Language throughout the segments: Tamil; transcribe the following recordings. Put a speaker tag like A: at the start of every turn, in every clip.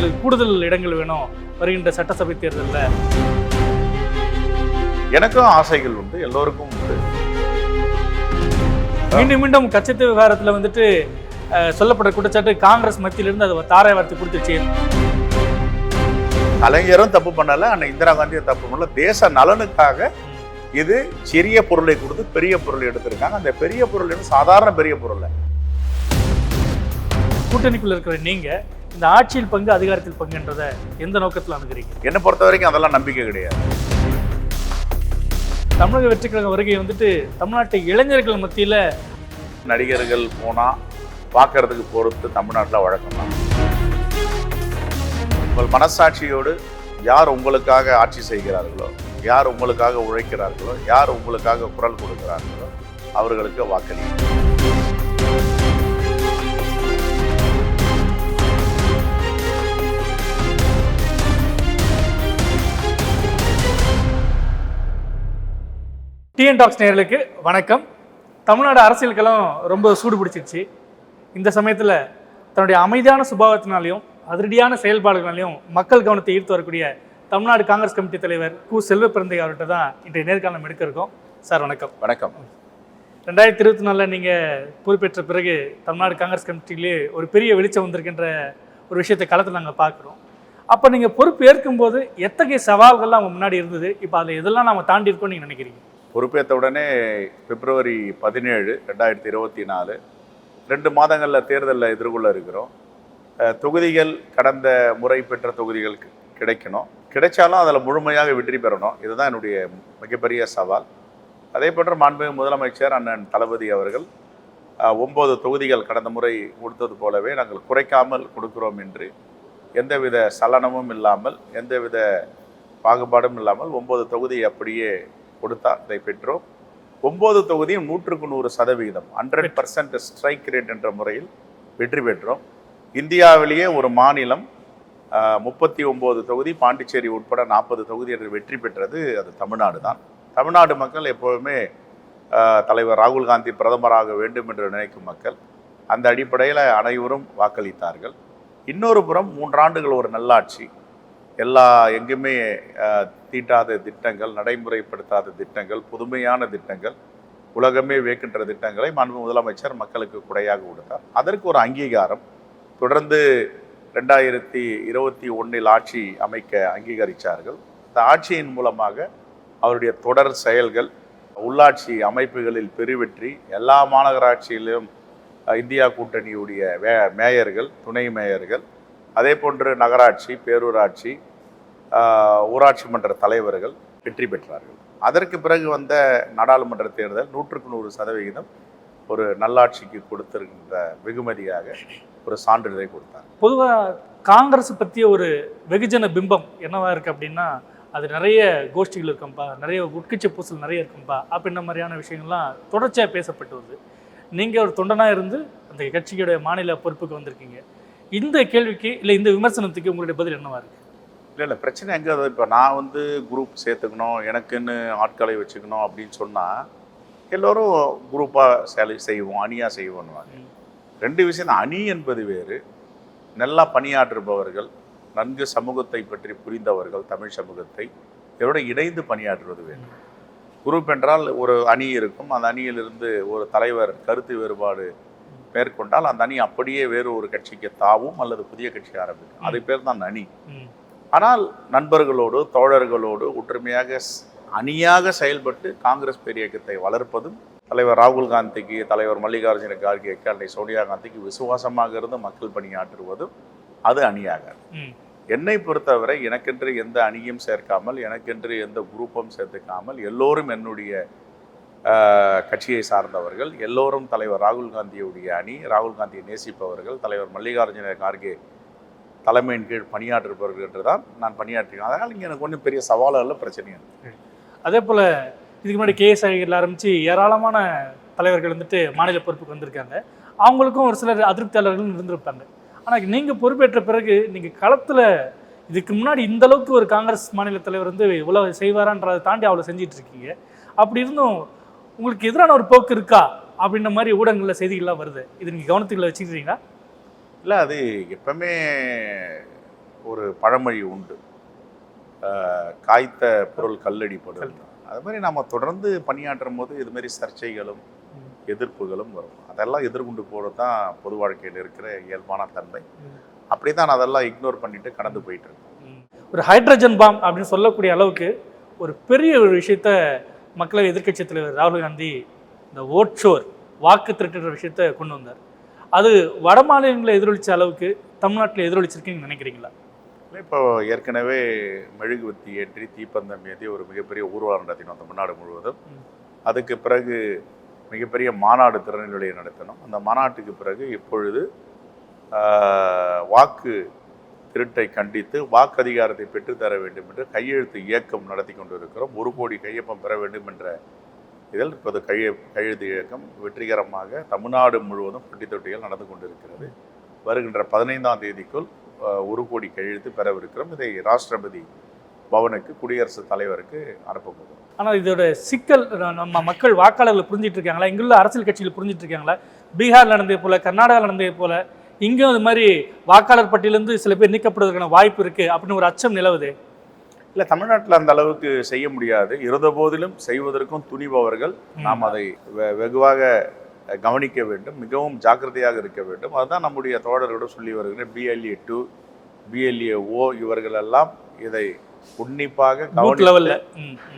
A: எங்களுக்கு கூடுதல் இடங்கள் வேணும் வருகின்ற சட்டசபை தேர்தலில்.
B: எனக்கும் ஆசைகள் உண்டு எல்லோருக்கும் உண்டு.
A: மீண்டும் மீண்டும் கட்சித்து விவகாரத்தில் வந்துட்டு அஹ், சொல்லப்படுற குற்றச்சாட்டு காங்கிரஸ் மத்தியிலிருந்து அதை தாரை வார்த்தை கொடுத்துச்சு
B: கலைஞரும் தப்பு பண்ணல அண்ணன் இந்திரா காந்தியும் தப்பு பண்ணல. தேச நலனுக்காக இது சிறிய பொருளை கொடுத்து பெரிய பொருளை எடுத்திருக்காங்க. அந்த பெரிய பொருள் சாதாரண பெரிய பொருள்.
A: கூட்டணிக்குள்ள இருக்கிற நீங்க இந்த ஆட்சியில் பங்கு அதிகாரத்தில் பங்குன்றதை எந்த நோக்கத்தில் அணுகிறீங்க?
B: என்னை பொறுத்த வரைக்கும் அதெல்லாம் நம்பிக்கை கிடையாது.
A: தமிழக வெற்றிக் கழக வருகை வந்துட்டு தமிழ்நாட்டு இளைஞர்கள் மத்தியில
B: நடிகர்கள் போனா பார்க்கறதுக்கு பொறுத்து தமிழ்நாட்டில் வழக்கம் தான். உங்கள் மனசாட்சியோடு யார் உங்களுக்காக ஆட்சி செய்கிறார்களோ யார் உங்களுக்காக உழைக்கிறார்களோ யார் உங்களுக்காக குரல் கொடுக்கிறார்களோ அவர்களுக்கு வாக்களியுங்கள்.
A: டிஎன் டாக்ஸ் நேயர்களுக்கு வணக்கம். தமிழ்நாடு அரசியல் களம் ரொம்ப சூடு பிடிச்சிருச்சு. இந்த சமயத்தில் தன்னுடைய அமைதியான சுபாவத்தினாலையும் அதிரடியான செயல்பாடுகளாலையும் மக்கள் கவனத்தை ஈர்த்து வரக்கூடிய தமிழ்நாடு காங்கிரஸ் கமிட்டி தலைவர் கு. செல்வ பிறந்தை அவர்கிட்ட தான் இன்றைய நேர்காணலம் எடுக்க இருக்கோம். சார் வணக்கம்.
B: வணக்கம்.
A: ரெண்டாயிரத்தி இருபத்தி நாலில் நீங்கள் பொறுப்பேற்ற பிறகு தமிழ்நாடு காங்கிரஸ் கமிட்டியிலே ஒரு பெரிய வெளிச்சம் வந்திருக்கின்ற ஒரு விஷயத்தை களத்தில் நாங்கள் பார்க்குறோம். அப்போ நீங்கள் பொறுப்பு ஏற்கும்போது எத்தகைய சவால்கள்லாம் அவங்க முன்னாடி இருந்தது? இப்போ அதில் எதெல்லாம் நம்ம தாண்டி இருக்கோம்னு நீங்கள் நினைக்கிறீங்க?
B: பொறுப்பேற்ற உடனே பிப்ரவரி பதினேழு ரெண்டாயிரத்தி இருபத்தி நாலு. ரெண்டு மாதங்களில் தேர்தலில் எதிர்கொள்ள இருக்கிறோம். தொகுதிகள் கடந்த முறை பெற்ற தொகுதிகள் கிடைக்கணும். கிடைச்சாலும் அதில் முழுமையாக வெற்றி பெறணும். இதுதான் என்னுடைய மிகப்பெரிய சவால். அதே போன்று மாண்புமிகு முதலமைச்சர் அண்ணன் தளபதி அவர்கள் ஒம்பது தொகுதிகள் கடந்த முறை கொடுத்தது போலவே நாங்கள் குறைக்காமல் கொடுக்கிறோம் என்று எந்தவித சலனமும் இல்லாமல் எந்தவித பாகுபாடும் இல்லாமல் ஒன்பது தொகுதி அப்படியே கொடுத்தார் இதை பெற்றோம். ஒன்பது தொகுதியும் நூற்றுக்கு நூறு சதவிகிதம் ஹண்ட்ரட் பர்சன்ட் ஸ்ட்ரைக் ரேட் என்ற முறையில் வெற்றி பெற்றோம். இந்தியாவிலேயே ஒரு மாநிலம் முப்பத்தி ஒம்பது தொகுதி பாண்டிச்சேரி உட்பட நாற்பது தொகுதி என்று வெற்றி பெற்றது அது தமிழ்நாடு தான் தமிழ்நாடு மக்கள் எப்போதுமே தலைவர் ராகுல் காந்தி பிரதமராக வேண்டும் என்று நினைக்கும் மக்கள். அந்த அடிப்படையில் அனைவரும் வாக்களித்தார்கள். இன்னொரு புறம் மூன்றாண்டுகள் ஒரு நல்லாட்சி. எல்லா எங்குமே தீட்டாத திட்டங்கள் நடைமுறைப்படுத்தாத திட்டங்கள் புதுமையான திட்டங்கள் உலகமே வியக்கின்ற திட்டங்களை மாண்பு முதலமைச்சர் மக்களுக்கு குறையாக கொடுத்தார். அதற்கு ஒரு அங்கீகாரம் தொடர்ந்து ரெண்டாயிரத்தி இருபத்தி ஒன்றில் ஆட்சி அமைக்க அங்கீகரித்தார்கள் இந்த ஆட்சியின் மூலமாக அவருடைய தொடர் செயல்கள் உள்ளாட்சி அமைப்புகளில் பெருவெற்றி எல்லா மாநகராட்சியிலும் இந்தியா கூட்டணியுடைய வே மேயர்கள் துணை மேயர்கள் அதே போன்று நகராட்சி பேரூராட்சி ஊராட்சி மன்ற தலைவர்கள் வெற்றி பெற்றார்கள். அதற்கு பிறகு வந்த நாடாளுமன்ற தேர்தல் நூற்றுக்கு நூறு சதவிகிதம் ஒரு நல்லாட்சிக்கு கொடுத்திருக்கின்ற வெகுமதியாக ஒரு சான்றிதழை கொடுத்தார்.
A: பொதுவாக காங்கிரஸ் பற்றிய ஒரு வெகுஜன பிம்பம் என்னவா இருக்கு அப்படின்னா அது நிறைய கோஷ்டிகள் இருக்கும்பா நிறைய உட்கட்சி பூசல் நிறைய இருக்கும்பா அப்படின்ற மாதிரியான விஷயங்கள்லாம் தொடர்ச்சியாக பேசப்பட்டு வருது. நீங்கள் ஒரு தொண்டனாக இருந்து அந்த கட்சியோட மாநில பொறுப்புக்கு வந்திருக்கீங்க. இந்த கேள்விக்கு இல்லை இந்த விமர்சனத்துக்கு உங்களுடைய பதில் என்னவா இருக்கு?
B: இல்லை இல்லை பிரச்சனை எங்கே அது? இப்போ நான் வந்து குரூப் சேர்த்துக்கணும் எனக்குன்னு ஆட்களை வச்சுக்கணும் அப்படின்னு சொன்னால் எல்லோரும் குரூப்பாக சேலை செய்வோம் அணியாக செய்வோன்னுவாங்க. ரெண்டு விஷயம். அணி என்பது வேறு நல்லா பணியாற்றுபவர்கள் நன்கு சமூகத்தை பற்றி புரிந்தவர்கள் தமிழ் சமூகத்தை இதோட இணைந்து பணியாற்றுவது வேண்டும் குரூப் என்றால் ஒரு அணி இருக்கும் அந்த அணியிலிருந்து ஒரு தலைவர் கருத்து வேறுபாடு மேற்கொண்டால் அந்த அணி அப்படியே வேறு ஒரு கட்சிக்கு தாவும் அல்லது புதிய கட்சி ஆரம்பிக்கும். அது பேர் தான் அணி. ஆனால் நண்பர்களோடு தோழர்களோடு ஒற்றுமையாக அணியாக செயல்பட்டு காங்கிரஸ் பேரியக்கத்தை வளர்ப்பதும் தலைவர் ராகுல் காந்திக்கு தலைவர் மல்லிகார்ஜுன கார்கேக்கு அன்னை சோனியா காந்திக்கு விசுவாசமாக இருந்து மக்கள் பணியாற்றுவதும் அது அணியாக. என்னை பொறுத்தவரை எனக்கென்று எந்த அணியும் சேர்க்காமல் எனக்கென்று எந்த குரூப்பும் சேர்த்துக்காமல் எல்லோரும் என்னுடைய கட்சியை சார்ந்தவர்கள் எல்லோரும் தலைவர் ராகுல் காந்தியுடைய அணி ராகுல் காந்தியை நேசிப்பவர்கள் தலைவர் மல்லிகார்ஜுன கார்கே தலைமையின் கீழ் பணியாற்றுபவர்கள் என்று தான் நான் பணியாற்றினேன். அதனால் இங்கே எனக்கு ஒன்றும் பெரிய சவாலாக இல்லை. பிரச்சனையும் இல்லை.
A: அதே போல் இதுக்கு முன்னாடி கேஎஸ் ஐகரில் ஆரம்பித்து ஏராளமான தலைவர்கள் வந்துட்டு மாநில பொறுப்புக்கு வந்திருக்காங்க. அவங்களுக்கும் ஒரு சிலர் அதிருப்தியாளர்கள் இருந்திருப்பாங்க. ஆனால் நீங்கள் பொறுப்பேற்ற பிறகு நீங்கள் களத்தில் இதுக்கு முன்னாடி இந்த அளவுக்கு ஒரு காங்கிரஸ் மாநில தலைவர் வந்து இவ்வளோ செய்வாரான்றதை தாண்டி அவ்வளோ செஞ்சிட்டு இருக்கீங்க. அப்படி இருந்தும் உங்களுக்கு எதிரான ஒரு போக்கு இருக்கா? அப்படின்ற மாதிரி ஊடகங்களில் செய்திகள்லாம் வருது. இது நீங்கள் கவனத்துக்குள்ள வச்சுக்கிறீங்களா?
B: இல்லை அது எப்பவுமே ஒரு பழமொழி உண்டு காய்த்த பொருள் கல்லடி படும் அது மாதிரி நம்ம தொடர்ந்து பணியாற்றும் போது இது மாதிரி சர்ச்சைகளும். எதிர்ப்புகளும் வரும் அதெல்லாம் எதிர்கொண்டு போகிறது தான் பொது வாழ்க்கையில் இருக்கிற இயல்பான தன்மை. அப்படி தான் நான் அதெல்லாம் இக்னோர் பண்ணிட்டு கடந்து போயிட்டு இருக்கேன்
A: ம். ஒரு ஹைட்ரஜன் பாம் அப்படின்னு சொல்லக்கூடிய அளவுக்கு ஒரு பெரிய ஒரு விஷயத்த மக்களவை எதிர்க்கட்சி தலைவர் ராகுல் காந்தி இந்த ஓட் ஷோர் வாக்கு திருட்டுற விஷயத்த கொண்டு வந்தார் அது வட மாநிலங்களில் எதிரொலிச்ச அளவுக்கு தமிழ்நாட்டில் எதிரொலிச்சிருக்குன்னு நினைக்கிறீங்களா?
B: இப்போ ஏற்கனவே மெழுகுவத்தி ஏற்றி தீப்பந்தம் ஏற்றி ஒரு மிகப்பெரிய ஊர்வலம் நடத்தினோம் தமிழ்நாடு முழுவதும். அதுக்கு பிறகு மிகப்பெரிய மாநாடு திருநெல்வேலியை நடத்தினோம். அந்த மாநாட்டுக்கு பிறகு இப்பொழுது வாக்கு திருட்டை கண்டித்து வாக்கு அதிகாரத்தை பெற்றுத்தர வேண்டும் என்று கையெழுத்து இயக்கம் நடத்தி கொண்டிருக்கிறோம். ஒரு கோடி கையொப்பம் பெற வேண்டும் என்ற இதில் இப்போது கைய கையெழுத்து இயக்கம் வெற்றிகரமாக தமிழ்நாடு முழுவதும் பெட்டி தொட்டிகள் நடந்து கொண்டிருக்கிறது. வருகின்ற பதினைந்தாம் தேதிக்குள் ஒரு கோடி கையெழுத்து பெறவிருக்கிறோம். இதை ராஷ்டிரபதி பவனுக்கு குடியரசுத் தலைவருக்கு அனுப்ப போகிறோம்.
A: ஆனால் இதோட சிக்கல் நம்ம மக்கள் வாக்காளர்கள் புரிஞ்சிட்டு இருக்காங்களா? இங்குள்ள அரசியல் கட்சிகள் புரிஞ்சிட்டு இருக்காங்களா? பீகார் நடந்தது போல கர்நாடகா நடந்தது போல இங்கேயும் அது மாதிரி வாக்காளர் பட்டியலேருந்து சில பேர் நீக்கப்படுவதற்கான வாய்ப்பு இருக்குது அப்படின்னு ஒரு அச்சம் நிலவுது.
B: இல்லை தமிழ்நாட்டில் அந்த அளவுக்கு செய்ய முடியாது. இருந்தபோதிலும் செய்வதற்கும் துணிபவர்கள். நாம் அதை வெகுவாக கவனிக்க வேண்டும். மிகவும் ஜாக்கிரதையாக இருக்க வேண்டும். அதுதான் நம்முடைய தோழர்களோடு சொல்லி வருகிற பிஎல்ஏ டூ பிஎல்ஏ ஓ இவர்கள் எல்லாம் இதை உன்னிப்பாக
A: லெவல்ல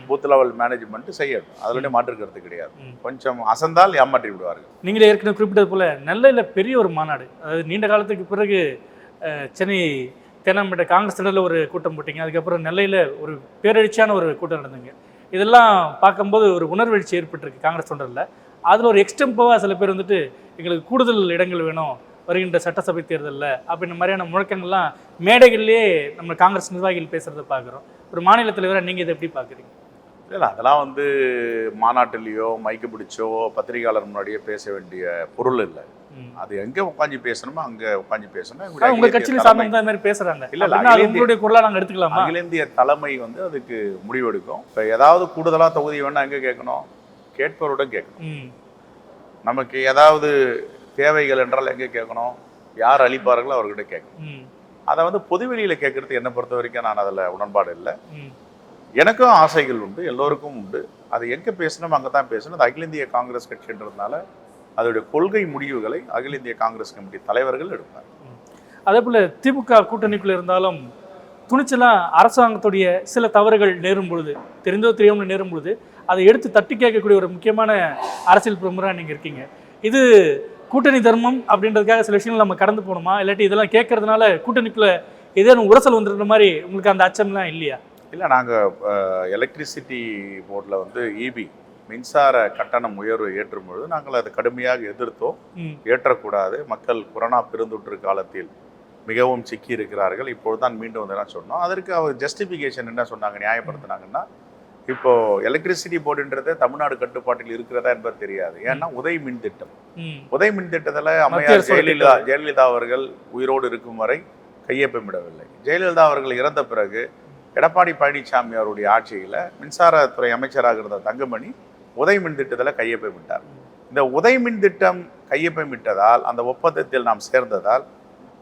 B: பூத் லெவல் மேனேஜ்மெண்ட் செய்யணும். அதுல மாற்று கருத்து கிடையாது. கொஞ்சம் அசந்தால் ஏமாற்றி விடுவார்கள்.
A: நீங்களே ஏற்கனவே குறிப்பிட்டது போல நெல்லையில் பெரிய ஒரு மாநாடு. அதாவது நீண்ட காலத்துக்கு பிறகு சென்னை தேனாம்பேட்டை காங்கிரஸ் திடலில் ஒரு கூட்டம் போட்டீங்க. அதுக்கப்புறம் நெல்லையில் ஒரு பேரழிச்சியான ஒரு கூட்டம் நடந்துங்க இதெல்லாம் பார்க்கும்போது ஒரு உணர்வெழுச்சி ஏற்பட்டிருக்கு காங்கிரஸ் தொண்டரில். அதில் ஒரு எக்ஸ்டெம்போவாக சில பேர் வந்துட்டு எங்களுக்கு கூடுதல் இடங்கள் வேணும் வருகின்ற சட்டசபை தேர்தலில் அப்படின்ற மாதிரியான முழக்கங்கள்லாம் மேடைகள்லேயே நம்ம காங்கிரஸ் நிர்வாகிகள் பேசுகிறத பார்க்குறோம். ஒரு மாநில தலைவராக நீங்கள் இதை எப்படி பார்க்குறீங்க?
B: இல்லை அதெல்லாம் வந்து மாநாட்டிலேயோ மைக்கு பிடிச்சோ பத்திரிகையாளர் முன்னாடியே பேச வேண்டிய பொருள் இல்லை. அது எங்க உட்காந்து பேசணுமோ அங்க உட்காந்து பேசணும்.
A: உங்க கட்சியில இந்த மாதிரி பேசுறாங்க.
B: இல்ல,
A: உங்களுடைய குரலா நாங்க எடுத்துக்கலாமா?
B: அகில இந்திய தலைமை வந்து அதுக்கு முடிவெடுக்கும் இப்போ ஏதாவது கூடுதலா தொகுதி வேணா எங்க கேட்கணும்? கேட்பவரிடம் கேட்கணும். நமக்கு ஏதாவது தேவைகள் என்றால் எங்க கேட்கணும்? யார் அளிப்பார்களோ அவர்கிட்ட கேட்கணும். அதை வந்து பொதுவெளியில கேட்கறது என்னை பொறுத்த வரைக்கும் நான் அதுல உடன்பாடு இல்லை. எனக்கும் ஆசைகள் உண்டு எல்லோருக்கும் உண்டு. அது எங்க பேசணும் அங்கே தான் பேசணும். அது அகில இந்திய காங்கிரஸ் கட்சின்றதுனால அதோடைய கொள்கை முடிவுகளை அகில இந்திய காங்கிரஸ் கமிட்டி தலைவர்கள் எடுப்பார்.
A: அதே போல திமுக கூட்டணிக்குள்ள இருந்தாலும் துணிச்சலா அரசாங்கத்துடைய சில தவறுகள் நேரும் பொழுது தெரிந்தோ தெரியாமல் நேரும் பொழுது அதை எடுத்து தட்டி கேட்கக்கூடிய ஒரு முக்கியமான அரசியல் பிரமுகராக நீங்க இருக்கீங்க. இது கூட்டணி தர்மம் அப்படின்றதுக்காக சில விஷயங்கள் நம்ம கடந்து போகணுமா? இல்லாட்டி இதெல்லாம் கேட்கறதுனால கூட்டணிக்குள்ள ஏதேனும் உரசல் வந்துடுற மாதிரி உங்களுக்கு அந்த அச்சம்லாம் இல்லையா?
B: இல்லை நாங்கள் எலக்ட்ரிசிட்டி போர்டில் வந்து இபி மின்சார கட்டணம் உயர்வு ஏற்றும் பொழுது நாங்கள் அதை கடுமையாக எதிர்த்தோம். ஏற்றக்கூடாது. மக்கள் கொரோனா பெருந்தொற்று காலத்தில் மிகவும் சிக்கி இருக்கிறார்கள் இப்பொழுது தான் மீண்டும் வந்து சொன்னோம்? அதற்கு அவர் ஜஸ்டிஃபிகேஷன் என்ன சொன்னாங்க நியாயப்படுத்தினாங்கன்னா இப்போ எலக்ட்ரிசிட்டி போர்டுன்றது தமிழ்நாடு கட்டுப்பாட்டில் இருக்கிறதா என்பது தெரியாது. ஏன்னா உதய் மின் திட்டம். உதய் மின் திட்டத்தில் அம்மையார் ஜெயலலிதா ஜெயலலிதா அவர்கள் உயிரோடு இருக்கும் வரை கையொப்பமிடவில்லை ஜெயலலிதா அவர்கள் இறந்த பிறகு எடப்பாடி பழனிசாமி அவருடைய ஆட்சியில் மின்சாரத்துறை அமைச்சராக இருந்த தங்கமணி உதய் மின் திட்டத்தில் கையொப்பமிட்டார் இந்த உதய் மின் திட்டம் கையொப்பமிட்டதால் அந்த ஒப்பந்தத்தில் நாம் சேர்ந்ததால்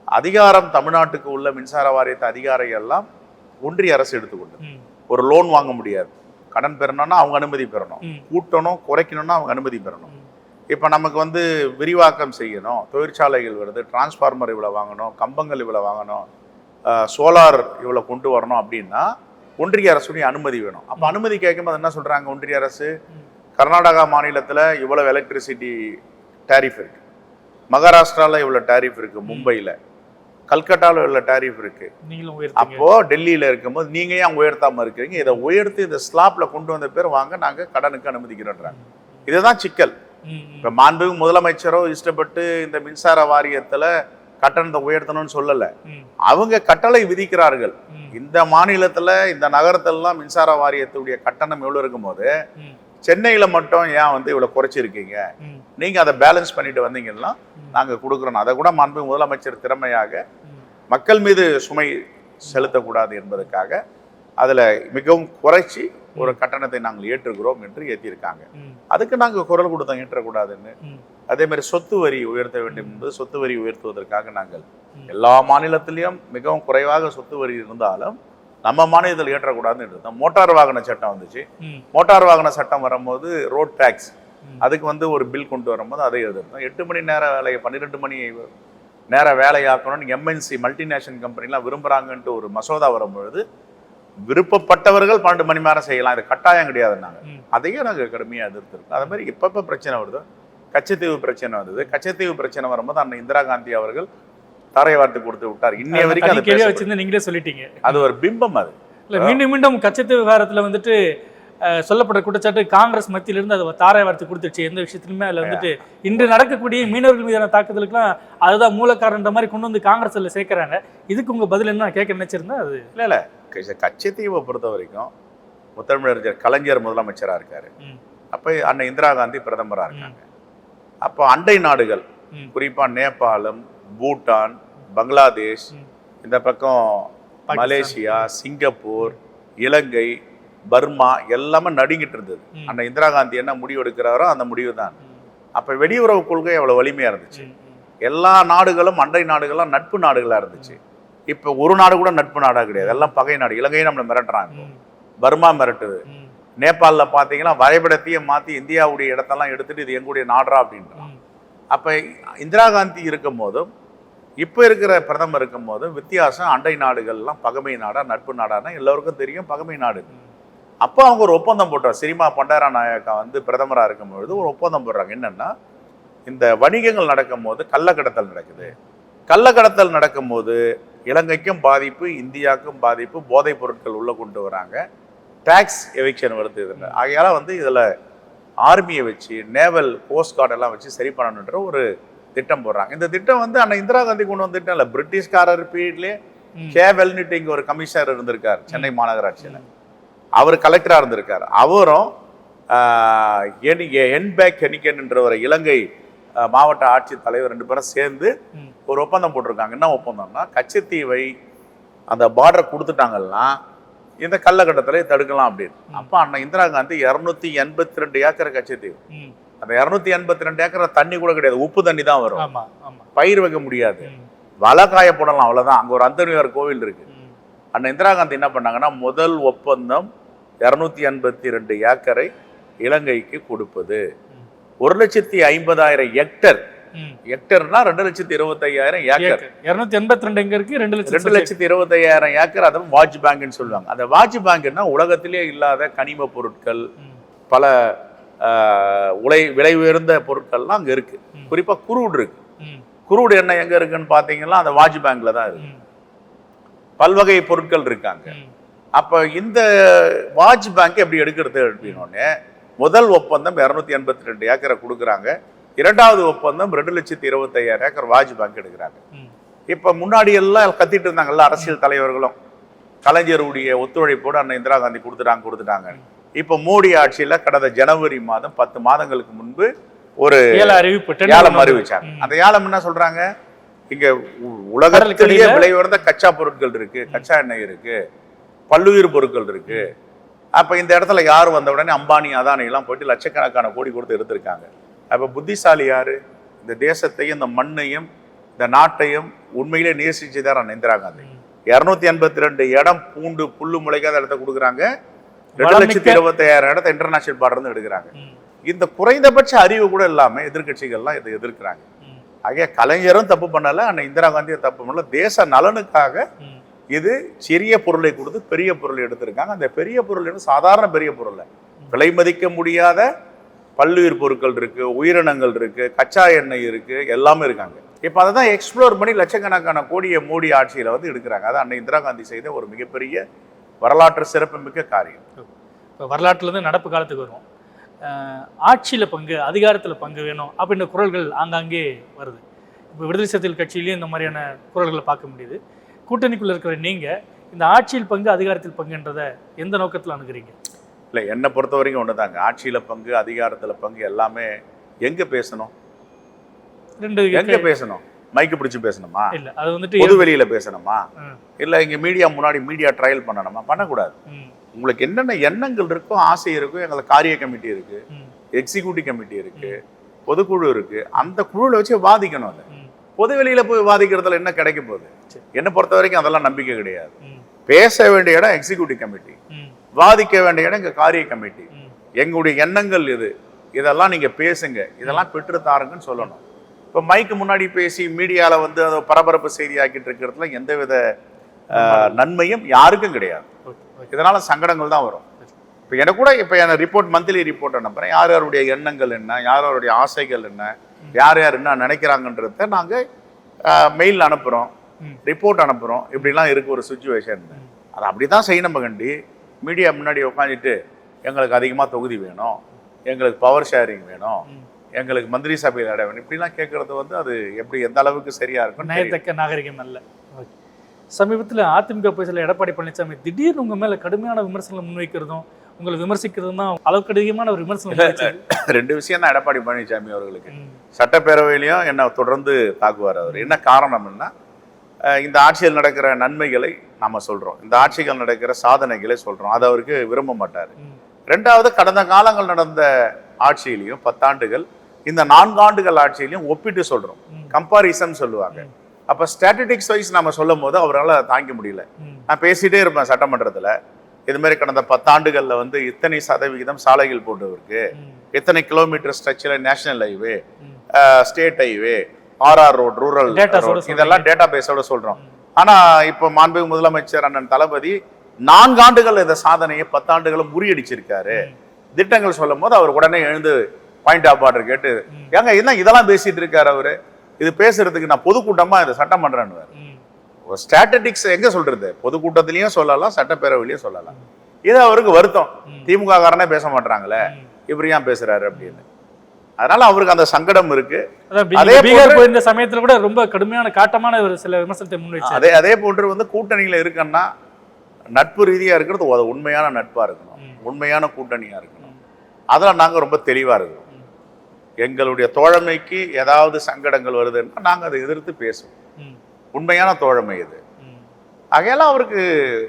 B: அதிகாரம் தமிழ்நாட்டுக்கு உள்ள மின்சார வாரியத்து அதிகாரம் எல்லாம் ஒன்றிய அரசு எடுத்துக்கொண்டது.
A: ம்,
B: ஒரு லோன் வாங்க முடியாது. கடன் பெறணும்னா அவங்க அனுமதி பெறணும். கூட்டணும் குறைக்கணும்னா அவங்க அனுமதி பெறணும். இப்போ நமக்கு வந்து விரிவாக்கம் செய்யணும். தொழிற்சாலைகள் வருது டிரான்ஸ்ஃபார்மர் இவ்வளோ வாங்கணும் கம்பங்கள் இவ்வளோ வாங்கணும் சோலார் இவ்வளோ கொண்டு வரணும் அப்படின்னா ஒன்றிய அரசுடைய அனுமதி வேணும். அப்போ அனுமதி கேட்கும்போது என்ன சொல்கிறாங்க ஒன்றிய அரசு. கர்நாடகா மாநிலத்தில் இவ்வளோ எலக்ட்ரிசிட்டி டேரிஃப் இருக்கு. மகாராஷ்டிராவில் இவ்வளோ டேரிஃப் இருக்கு மும்பையில் கல்கட்டாவில் இவ்வளோ டேரிஃப் இருக்கு. அப்போ டெல்லியில இருக்கும்போது நீங்க ஏன் உயர்த்தாம இருக்கிறீங்க? இதை உயர்த்தி இந்த ஸ்லாப்ல கொண்டு வந்த பேர் வாங்க நாங்க கடனுக்கு அனுமதிக்கிறோன்றாங்க. இதுதான் சிக்கல். இப்ப மாண்புமிகு முதலமைச்சரோ இஷ்டப்பட்டு இந்த மின்சார வாரியத்துல கட்டணத்தை உயர்த்தணும்னு சொல்லல. அவங்க கட்டளை விதிக்கிறார்கள். இந்த மாநிலத்துல இந்த நகரத்திலலாம் மின்சார வாரியத்துடைய கட்டணம் எவ்வளவு இருக்கும்போது சென்னையில மட்டும் ஏன் வந்து இவ்வளவு குறைச்சிருக்கீங்க?
A: ம்,
B: நீங்க அதை பேலன்ஸ் பண்ணிட்டு வந்தீங்கன்னா
A: ம்,
B: நாங்க கொடுக்குறோம். அதை கூட மாண்பு முதலமைச்சர் திறமையாக. மக்கள் மீது சுமை செலுத்தக்கூடாது என்பதற்காக அதில் மிகவும் குறைச்சி ஒரு கட்டணத்தை நாங்கள் ஏற்றுகிறோம் என்று ஏற்றிருக்காங்க
A: ம்,
B: அதுக்கு நாங்கள் குரல் கொடுத்தோம் ஏற்றக்கூடாதுன்னு. அதே மாதிரி சொத்து வரி உயர்த்த வேண்டும் என்பது சொத்து வரி உயர்த்துவதற்காக நாங்கள். எல்லா மாநிலத்திலையும் மிகவும் குறைவாக சொத்து வரி இருந்தாலும் நம்ம மாநிலத்தில் ஏற்றக்கூடாதுன்னு இருந்தோம் மோட்டார் வாகன சட்டம் வந்துச்சு. மோட்டார் வாகன சட்டம் வரும்போது ரோட் டேக்ஸ். அதுக்கு வந்து ஒரு பில் கொண்டு வரும்போது அதை எதிர்த்தோம் எட்டு மணி நேர வேலையை பன்னிரெண்டு மணி நேர வேலையாக்கணும்னு எம்என்சி மல்டிநேஷனல் கம்பெனிலாம் விரும்புகிறாங்கன்ட்டு ஒரு மசோதா வரும்பொழுது விருப்பப்பட்டவர்கள் பன்னெண்டு மணி நேரம் செய்யலாம். இது கட்டாயம் கிடையாது நாங்கள். அதையும் நாங்கள் கடுமையாக எதிர்த்திருக்கோம். அது மாதிரி எப்பப்போ பிரச்சனை வருதோ. கச்சத்தீவு பிரச்சனை வந்தது. கச்சத்தீவு பிரச்சனை வரும்போது அண்ணன் இந்திரா காந்தி அவர்கள் தாரை வார்த்தை கொடுத்து விட்டார். இன்னைய வரைக்கும் அது பேசப்படுது.
A: வச்சிருந்து நீங்களே சொல்லிட்டீங்க.
B: அது ஒரு பிம்பம் அது.
A: இல்ல மீண்டும் மீண்டும் கச்சத்து விவகாரத்துல வந்துட்டு சொல்லப்பட்ட குற்றச்சாட்டு காங்கிரஸ் மத்தியில இருந்து அதை தாரை வார்த்தை கொடுத்துருச்சு. எந்த விஷயத்திலுமே அதுல வந்துட்டு இன்று நடக்கக்கூடிய மீனவர்கள் மீதான தாக்குதலுக்குலாம் அதுதான் மூல காரணன்ற மாதிரி கொண்டு வந்து காங்கிரஸ் அதுல சேர்க்கறாங்க. இதுக்கு உங்க பதில் என்ன? கேட்க நினைச்சிருந்தா அது
B: இல்லை இல்லை. கச்சத்தீவை பொறுத்த வரைக்கும் முத்தமிழறிஞர் கலைஞர் முதலமைச்சராக இருக்காரு. அப்போ அண்ணன் இந்திரா காந்தி பிரதமராக இருக்காங்க. அப்போ அண்டை நாடுகள்
A: ம்.
B: குறிப்பாக நேபாளம் பூட்டான் பங்களாதேஷ். இந்த பக்கம். மலேசியா சிங்கப்பூர் இலங்கை பர்மா எல்லாமே நடுங்கிட்டு இருந்தது. அண்ணன் இந்திரா காந்தி என்ன முடிவு எடுக்கிறாரோ அந்த முடிவு தான் அப்போ வெளியுறவு கொள்கை அவ்வளோ வலிமையாக இருந்துச்சு. எல்லா நாடுகளும் அண்டை நாடுகளும் நட்பு நாடுகளாக இருந்துச்சு. இப்போ ஒரு நாடு கூட நட்பு நாடாக கிடையாது. எல்லாம் பகை நாடு. இலங்கையை நம்மளை மிரட்டுறாங்க. பர்மா மிரட்டுது. நேபாளில் பார்த்தீங்கன்னா வரைபடத்தையே மாற்றி இந்தியாவுடைய இடத்தெல்லாம் எடுத்துட்டு இது எங்களுடைய நாடுறா அப்படின்றான். அப்போ இந்திரா காந்தி இருக்கும் போதும் இப்போ இருக்கிற பிரதமர் இருக்கும்போது வித்தியாசம் அண்டை நாடுகள்லாம் பகமை நாடா நட்பு நாடானா எல்லோருக்கும் தெரியும் பகமை நாடு. அப்போ அவங்க ஒரு ஒப்பந்தம் போட்டார் சினிமா பண்டாரா நாயக்கா வந்து பிரதமராக இருக்கும் பொழுது ஒரு ஒப்பந்தம் போடுறாங்க. என்னென்னா இந்த வணிகங்கள் நடக்கும்போது கள்ளக்கடத்தல் நடக்குது. கள்ளக்கடத்தல் நடக்கும்போது இலங்கைக்கும் பாதிப்பு இந்தியாவுக்கும் பாதிப்பு போதைப் பொருட்கள் உள்ளே கொண்டு வராங்க. டேக்ஸ் எவிக்ஷன் வருது இதில் ஆகையால் வந்து இதில் ஆர்மியை வச்சு நேவல் கோஸ்ட் கார்டு எல்லாம் வச்சு சரி பண்ணணுன்ற ஒரு திட்டம் போடுறாங்க. இந்த திட்டம் வந்து அண்ணன் இந்திரா காந்தி கொண்டு வந்த திட்டம் இல்லை. பிரிட்டிஷ்காரர் பீரியட்லேயே. கே வெல்னிட்டு இங்கே ஒரு கமிஷனர் இருந்திருக்கார் சென்னை மாநகராட்சியில். அவர் கலெக்டராக இருந்திருக்கார். அவரும் என் என்பேக் ஹெனிகன்ன்ற ஒரு இலங்கை மாவட்ட ஆட்சித் தலைவர் ரெண்டு பேரும் சேர்ந்து. ஒரு ஒப்பந்தம் போட்டிருக்காங்க. என்ன ஒப்பந்தம்னா கச்சத்தீவை அந்த பார்டர் கொடுத்துட்டாங்கன்னா இந்த கள்ளக்கட்டத்தில் தடுக்கலாம் அப்படின்னு. அப்போ அண்ணன் இந்திரா காந்தி இரநூத்தி எண்பத்தி ரெண்டு ஏக்கர் கச்சத்தீவு. அந்த இரநூத்தி எண்பத்தி ரெண்டு ஏக்கர் தண்ணி கூட கிடையாது. உப்பு தண்ணி தான் வரும். பயிர் வைக்க முடியாது. வலை காய போடலாம் அவ்வளவுதான். அங்க ஒரு அந்தனியார் கோவில் இருக்கு. அண்ணன் இந்திரா காந்தி என்ன பண்ணாங்கன்னா முதல் ஒப்பந்தம் இரநூத்தி எண்பத்தி ரெண்டு ஏக்கரை இலங்கைக்கு கொடுப்பது. ஒரு லட்சத்தி ஐம்பதாயிரம் ஹெக்டர். ஹெக்டர்னா ரெண்டு லட்சத்தி இருபத்தையாயிரம் ஏக்கர்.
A: ஏக்கர். 282 எங்க இருக்கு ரெண்டு லட்சம்
B: ரெண்டு லட்சத்தி இருபத்தையாயிரம் ஏக்கர் அதை வாட்ச் பேங்க்னு சொல்லுவாங்க. அந்த வாட்ச் பேங்க்னா உலகத்திலே இல்லாத கனிம பொருட்கள் பல உலை விலை உயர்ந்த பொருட்கள்லாம் அங்க இருக்கு.
A: ம்.
B: குறிப்பா குரூட் இருக்கு.
A: ம்,
B: குரூட் என்ன எங்க இருக்குன்னு பாத்தீங்கன்னா அந்த வாட்ச் பேங்க்ல தான் இருக்கு.
A: ம்,
B: பல்வகை பொருட்கள் இருக்காங்க. அப்ப இந்த வாட்ச் பேங்க் எப்படி எடுக்கிறது அப்படின்னோடனே முதல் ஒப்பந்தம் இரநூத்தி எண்பத்தி ரெண்டு ஏக்கரை கொடுக்குறாங்க. இரண்டாவது ஒப்பந்தம் ரெண்டு லட்சத்தி இருபத்தையாயிரம் ஏக்கர் வாட்ச் பேங்க் எடுக்கிறாங்க. இப்ப முன்னாடி எல்லாம் கத்திட்டு இருந்தாங்கல்ல அரசியல் தலைவர்களும். கலைஞருடைய ஒத்துழைப்போடு அண்ணன் இந்திரா காந்தி கொடுத்துட்டாங்க கொடுத்துட்டாங்க இப்ப மோடி ஆட்சியில கடந்த ஜனவரி மாதம் பத்து மாதங்களுக்கு முன்பு ஒரு
A: அறிவிப்பு
B: ஏலம் அறிவிச்சாங்க. அந்த ஏலம் என்ன சொல்றாங்க? இங்க உலகத்திலேயே விலை உயர்ந்த கச்சா பொருட்கள் இருக்கு கச்சா எண்ணெய் இருக்கு பல்லுயிர் பொருட்கள் இருக்கு. அப்ப இந்த இடத்துல யார் வந்த உடனே அம்பானி அதானி எல்லாம் போயிட்டு லட்சக்கணக்கான கோடி கொடுத்து எடுத்திருக்காங்க. அப்ப புத்திசாலி யாரு? இந்த தேசத்தையும் இந்த மண்ணையும் இந்த நாட்டையும் உண்மையிலே நேசிச்சுதான் அண்ணன் இந்திரா காந்தி. இருநூத்தி எண்பத்தி ரெண்டு இடம் பூண்டு புல்லு முளைக்காத இடத்த கொடுக்குறாங்க. ரெண்டு லட்சத்தி இருபத்தாயிரம் இடத்த இன்டர்நேஷனல் பார்டர் இருந்து எடுக்கிறாங்க. இந்த குறைந்தபட்ச அறிவு கூட இல்லாம எதிர்க்கட்சிகள்லாம் இதை எதிர்க்கிறாங்க. ஆகிய கலைஞரும் தப்பு பண்ணல அண்ணன் இந்திரா காந்தியும் தப்பு பண்ணல. தேச நலனுக்காக. இது சிறிய பொருளை கொடுத்து பெரிய பொருளை எடுத்திருக்காங்க. அந்த பெரிய பொருள் சாதாரண பெரிய பொருள். விலை மதிக்க முடியாத பல்லுயிர் பொருட்கள் இருக்கு உயிரினங்கள் இருக்கு கச்சா எண்ணெய் இருக்கு எல்லாமே இருக்காங்க. இப்போ அதை தான் எக்ஸ்ப்ளோர் பண்ணி லட்சக்கணக்கான கோடியை மோடி ஆட்சியில வந்து எடுக்கிறாங்க. அது அண்ணன் இந்திரா காந்தி செய்த ஒரு மிகப்பெரிய வரலாற்று சிறப்புமிக்க காரியம்.
A: இப்போ வரலாற்றுலேருந்து நடப்பு காலத்துக்கு வருவோம். அஹ், ஆட்சியில பங்கு அதிகாரத்துல பங்கு வேணும் அப்படின்ற குரல்கள் ஆங்காங்கே வருது. இப்போ விடுதலை சிறுத்தைகள் கட்சியிலையும் இந்த மாதிரியான குரல்களை பார்க்க முடியுது. கூட்டணிக்குள்ள இருக்கிற நீங்க இந்த ஆட்சியில் பங்கு அதிகாரத்தில் பங்குன்றதை எந்த நோக்கத்துல அணுகுறீங்க?
B: இல்லை என்னை பொறுத்த வரைக்கும் ஒன்று தாங்க ஆட்சியில பங்கு அதிகாரத்துல பங்கு எல்லாமே எங்க பேசணும்?
A: ரெண்டு
B: எங்க பேசணும்? மைக்கு பிடிச்சு பேசணுமா?
A: இல்ல அது வந்துட்டு
B: பொது வெளியில பேசணுமா. இல்ல இங்க மீடியா முன்னாடி மீடியா ட்ரையல் பண்ணணுமா? பண்ணக்கூடாது. உங்களுக்கு என்னென்ன எண்ணங்கள் இருக்கோ ஆசை இருக்கோ எங்களுக்கு காரிய கமிட்டி இருக்கு எக்ஸிக்யூட்டிவ் கமிட்டி இருக்கு பொதுக்குழு இருக்கு அந்த குழுவில் வச்சு வாதிக்கணும் அதை. பொது வெளியில போய் வாதிக்கிறதுல என்ன கிடைக்க போகுது. என்னை பொறுத்த வரைக்கும் அதெல்லாம் நம்பிக்கை கிடையாது. பேச வேண்டிய இடம் எக்ஸிக்யூட்டிவ் கமிட்டி. வாதிக்க வேண்டிய இடம் எங்க காரிய கமிட்டி. எங்களுடைய எண்ணங்கள் இது. இதெல்லாம் நீங்க பேசுங்க. இதெல்லாம் பெற்று தாருங்கன்னு சொல்லணும். இப்போ மைக்கு முன்னாடி பேசி மீடியால வந்து அதை பரபரப்பு செய்தியாக்கிட்டு இருக்கிறதுல எந்தவித நன்மையும் யாருக்கும் கிடையாது. இதனால சங்கடங்கள் தான் வரும். இப்போ எனக்கு கூட இப்போ என் ரிப்போர்ட் மந்த்லி ரிப்போர்ட் அனுப்புறேன் யார் யாருடைய எண்ணங்கள் என்ன? யார் யாருடைய ஆசைகள் என்ன? யார் யார் என்ன நினைக்கிறாங்கன்றத நாங்கள் மெயில் அனுப்புகிறோம். ரிப்போர்ட் அனுப்புகிறோம் இப்படிலாம் இருக்கு ஒரு சுச்சுவேஷன். அது அப்படி தான் செய்யணும் கண்டி மீடியா முன்னாடி உட்காந்துட்டு எங்களுக்கு அதிகமாக தொகுதி வேணும். எங்களுக்கு பவர் ஷேரிங் வேணும். எங்களுக்கு மந்திரி சபையில் இடம். வேணும் இப்படிலாம் கேட்கறது வந்து அது எப்படி எந்த அளவுக்கு சரியா இருக்கும்
A: நயத்தக்க நாகரிகம் அல்ல. சமீபத்தில் அதிமுக போய் சில எடப்பாடி பழனிசாமி திடீர்னு உங்க மேல கடுமையான விமர்சனம் முன்வைக்கிறதும் உங்களை விமர்சிக்கிறதும் தான் அளவுக்கு அதிகமான ஒரு விமர்சனம்.
B: ரெண்டு விஷயம் தான் எடப்பாடி பழனிசாமி அவர்களுக்கு. சட்டப்பேரவையிலையும் என்னை தொடர்ந்து தாக்குவார் அவர். என்ன காரணம்னா இந்த ஆட்சியில் நடக்கிற நன்மைகளை நாம சொல்றோம். இந்த ஆட்சிகள் நடக்கிற சாதனைகளை சொல்றோம். அது அவருக்கு விரும்ப மாட்டார். ரெண்டாவது கடந்த காலங்கள் நடந்த ஆட்சியிலையும் பத்தாண்டுகள் இந்த நான்காண்டுகள் ஆட்சியிலையும் ஒப்பிட்டு சொல்றோம். கம்பாரிசன் சொல்லுவாங்க. அப்ப ஸ்டாட்டிஸ்டிக்ஸ் வைஸ் நம்ம சொல்லும் போது அவரால் தாங்க முடியல. நான் பேசிட்டே இருப்பேன் சட்டமன்றத்துல. இது மாதிரி கடந்த பத்தாண்டுகள்ல வந்து இத்தனை சதவிகிதம் சாலைகள் போட்டவருக்கு
A: ம்,
B: எத்தனை kilometre ஸ்ட்ரெச்சில் national highway. State highway RR road rural இதெல்லாம் டேட்டா பேஸோட சொல்றோம். ஆனா இப்போ மாண்புமிகு முதலமைச்சர் அண்ணன் தளபதி நான்காண்டுகள் இந்த சாதனையை பத்தாண்டுகளும் முறியடிச்சிருக்காரு. திட்டங்கள் சொல்லும் போது அவர் உடனே எழுந்து பாயிண்ட் ஆஃப் ஆர்டர் கேட்டு. ஏங்க என்ன இதெல்லாம் பேசிட்டு இருக்காரு அவரு? இது பேசுறதுக்கு நான் பொதுக்கூட்டமா இதை சட்டமன்றன்னு
A: ம்,
B: ஒரு ஸ்டாட்டிஸ்டிக்ஸ் எங்க சொல்றது? பொதுக்கூட்டத்திலயும் சொல்லலாம் சட்டப்பேரவையிலயும் சொல்லலாம். இது அவருக்கு வருத்தம். திமுக காரனே பேச மாட்டாங்களே. இப்படி ஏன் பேசுறாரு அப்படின்னு. அதனால அவருக்கு அந்த சங்கடம் இருக்கு. அதே
A: பீகார் போயிருந்த சமயத்துல கூட ரொம்ப கடுமையான காட்டமான ஒரு சில விமர்சனத்தை முன்வைச்சார்.
B: அதே அதே போன்று வந்து கூட்டணியில இருக்குன்னா நட்பு ரீதியா இருக்கிறது உண்மையான நட்பா இருக்கணும். உண்மையான கூட்டணியா இருக்கணும்.
A: ம்.
B: அதுல நாங்க ரொம்ப தெளிவா இருக்கிறோம். எங்களுடைய தோழமைக்கு ஏதாவது சங்கடங்கள் வருதுன்னா நாங்க அதை எதிர்த்து பேசுவோம். உண்மையான தோழமை இது.
A: ம்,
B: ஆகையால அவருக்கு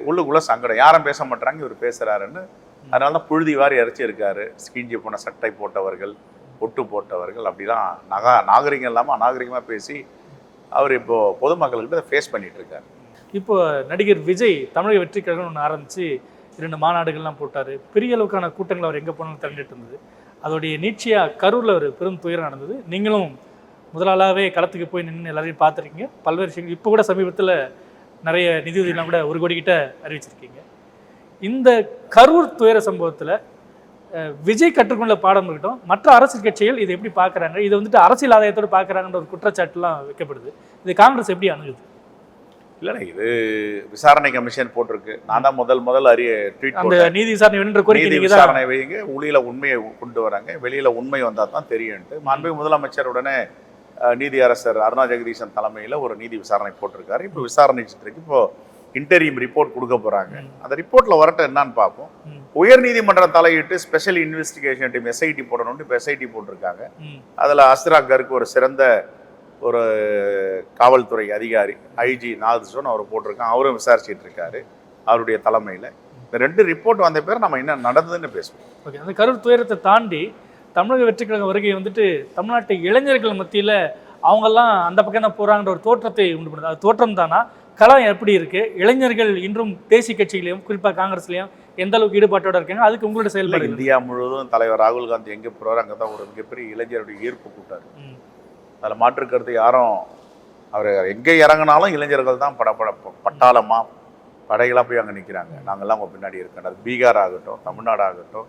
B: உள்ளுக்குள்ள சங்கடம். யாரும் பேச மாட்டாங்க இவர் பேசுறாருன்னு. அதனால தான் புழுதி வாரி இறைச்சி இருக்காரு. ஸ்கிஞ்சி போன சட்டை போட்டவர்கள் ஒட்டு போட்டவர்கள் அப்படிலாம் நகா நாகரிகம் இல்லாமல் அநாகரிகமாக பேசி அவர் இப்போ பொதுமக்கள்கிட்ட ஃபேஸ் பண்ணிட்டு இருக்காரு.
A: இப்போ நடிகர் விஜய் தமிழக வெற்றி கழகம் ஒன்று ஆரம்பிச்சு இரண்டு மாநாடுகள்லாம் போட்டார். பெரிய அளவுக்கான கூட்டங்கள் அவர் எங்கே போனாலும் திரண்டுட்டு இருந்தது. அதோடைய நீட்சியாக கரூரில் ஒரு பெரும் துயரம் நடந்தது. நீங்களும் முதலாளாவே களத்துக்கு போய் நின்று எல்லாரையும் பார்த்துருக்கீங்க. பல்வேறு விஷயங்கள். இப்போ கூட சமீபத்தில் நிறைய நிதியுதவிலாம் கூட ஒரு கோடி கிட்ட அறிவிச்சிருக்கீங்க. இந்த கரூர் துயர சம்பவத்தில் விஜய் கற்றுக்கொண்ட பாடம் இருக்கட்டும் மற்ற அரசியல் கட்சிகள் இதை எப்படி பார்க்குறாங்க? இதை வந்துட்டு அரசியல் ஆதாயத்தோடு பார்க்குறாங்கன்ற ஒரு குற்றச்சாட்டுலாம் வைக்கப்படுது. இது காங்கிரஸ் எப்படி அணுகுது?
B: இல்லைண்ணே இது விசாரணை கமிஷன் போட்டிருக்கு. நான் தான் முதல் முதல் அறிய ட்வீட்
A: அந்த நீதி விசாரணை வேணுன்ற கோரிக்கை
B: நீதி விசாரணை வைங்க உளியில உண்மையை கொண்டு வராங்க வெளியில உண்மை வந்தா தான் தெரியும்ட்டு மாண்புமிகு முதலமைச்சர் உடனே நீதி அரசர் அருணா ஜெகதீசன் தலைமையில ஒரு நீதி விசாரணை போட்டிருக்காரு. இப்போ விசாரணைச்சிட்டு இருக்கு. இப்போ இன்டர்வியூம் ரிப்போர்ட் கொடுக்க போறாங்க.
A: ம்.
B: அந்த ரிப்போர்ட்ல வரட்டும் என்னன்னு பார்ப்போம். உயர் நீதிமன்றம் தலையிட்டு ஸ்பெஷல் இன்வெஸ்டிகேஷன் டீம் எஸ்ஐடி போடணும்னு இப்போ எஸ்ஐடி போட்டிருக்காங்க. அதில் அஸ்ரா கருக்கு ஒரு சிறந்த ஒரு காவல்துறை அதிகாரி ஐஜி நாதசோன் அவர் போட்டிருக்காங்க அவரும் விசாரிச்சிட்டு இருக்காரு அவருடைய தலைமையில். இந்த ரெண்டு ரிப்போர்ட் வந்த பேர் நம்ம என்ன நடந்ததுன்னு பேசுவோம்.
A: ஓகே அந்த கரூர் துயரத்தை தாண்டி தமிழக வெற்றி கழகம் வருகை வந்துட்டு தமிழ்நாட்டு இளைஞர்கள் மத்தியில் அவங்கெல்லாம் அந்த பக்கம் தான் போகிறாங்கன்ற ஒரு தோற்றத்தை உண்டு பண்ணுது. அது தோற்றம் தானா? களம் எப்படி இருக்கு? இளைஞர்கள் இன்றும் தேசிய கட்சிகளையும் குறிப்பாக காங்கிரஸ்லையும் எந்த அளவுக்கு ஈடுபாட்டோட இருக்காங்க? அதுக்கு உங்களோட செயல்பாடு
B: இந்தியா முழுவதும் தலைவர் ராகுல் காந்தி எங்கே போகிறாரோ அங்கே தான் ஒரு மிகப்பெரிய இளைஞருடைய ஈர்ப்பு கூட்டார் அதில் மாற்று கருத்து யாரும் அவர் எங்கே இறங்கினாலும் இளைஞர்கள் தான் பட பட பட்டாளமாக படைகளாக போய் அங்கே நிற்கிறாங்க. நாங்கள்லாம் அவங்க பின்னாடி இருக்கோம். அது பீகார் ஆகட்டும் தமிழ்நாடு ஆகட்டும்